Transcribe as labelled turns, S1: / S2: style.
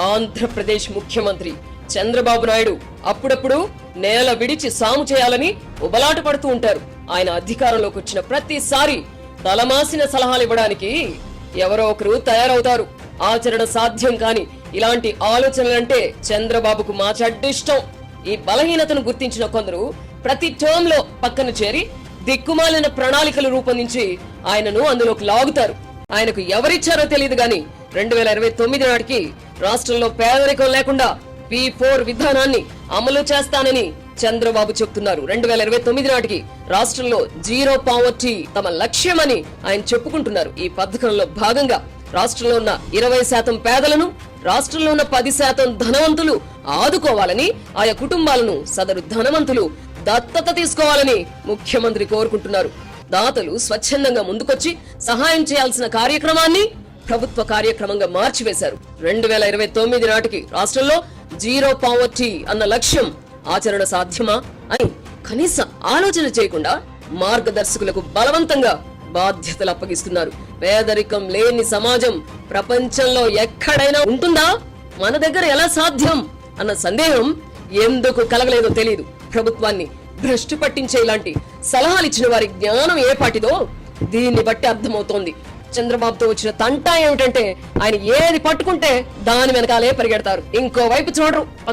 S1: ఆంధ్రప్రదేశ్ ముఖ్యమంత్రి. చంద్రబాబు నాయుడు అప్పుడప్పుడు నేల విడిచి సాము చేయాలని ఉబలాట పడుతూ ఉంటారు. ఆయన అధికారంలోకి వచ్చిన ప్రతిసారి తలమాసిన సలహాలు ఇవ్వడానికి ఎవరో ఒకరు తయారవుతారు. ఆచరణ సాధ్యం కాని ఇలాంటి ఆలోచనలంటే చంద్రబాబుకు మా చెడ్డిష్టం ఈ బలహీనతను గుర్తించిన కొందరు ప్రతి టర్మ్లో పక్కన చేరి దిక్కుమాలిన ప్రణాళికలు రూపొందించి ఆయనను అందులోకి లాగుతారు. ఆయనకు ఎవరిచ్చారో తెలియదు గాని రెండు వేల ఇరవై తొమ్మిది నాటికి రాష్ట్రంలో పేదరికం లేకుండా పి ఫోర్ విధానాన్ని అమలు చేస్తానని చంద్రబాబు చెప్తున్నారు. రెండు వేల ఇరవై తొమ్మిది నాటికి రాష్ట్రంలో జీరో పావర్టీ తమ లక్ష్యమని ఆయన చెప్పుకుంటున్నారు. ఈ పథకంలో భాగంగా రాష్ట్రంలో ఉన్న ఇరవై శాతం పేదలను రాష్ట్రంలో ఉన్న పది శాతం ధనవంతులు ఆదుకోవాలని ఆయా కుటుంబాలను సదరు ధనవంతులు దత్తత తీసుకోవాలని ముఖ్యమంత్రి కోరుకుంటున్నారు. దాతలు స్వచ్ఛందంగా ముందుకొచ్చి సహాయం చేయాల్సిన కార్యక్రమాన్ని ప్రభుత్వ కార్యక్రమంగా మార్చివేశారు. రెండు వేల ఇరవై తొమ్మిది నాటికి రాష్ట్రంలో జీరో పావర్టీ అన్న లక్ష్యం ఆచరణ సాధ్యమా అని కనీస ఆలోచన చేయకుండా మార్గదర్శకులకు బలవంతంగా బాధ్యతలు అప్పగిస్తున్నారు. పేదరికం లేని సమాజం ప్రపంచంలో ఎక్కడైనా ఉంటుందా? మన దగ్గర ఎలా సాధ్యం? అన్న సందేహం ఎందుకు కలగలేదో తెలియదు ప్రభుత్వాన్ని భ్రష్టు పట్టించే ఇలాంటి సలహాలు ఇచ్చిన వారి జ్ఞానం ఏ పాటిదో దీన్ని బట్టి అర్థమవుతోంది. చంద్రబాబుతో వచ్చిన తంట ఏమిటంటే ఆయన ఏది పట్టుకుంటే దాని వెనకాలే పరిగెడతారు. ఇంకో వైపు చూడరు.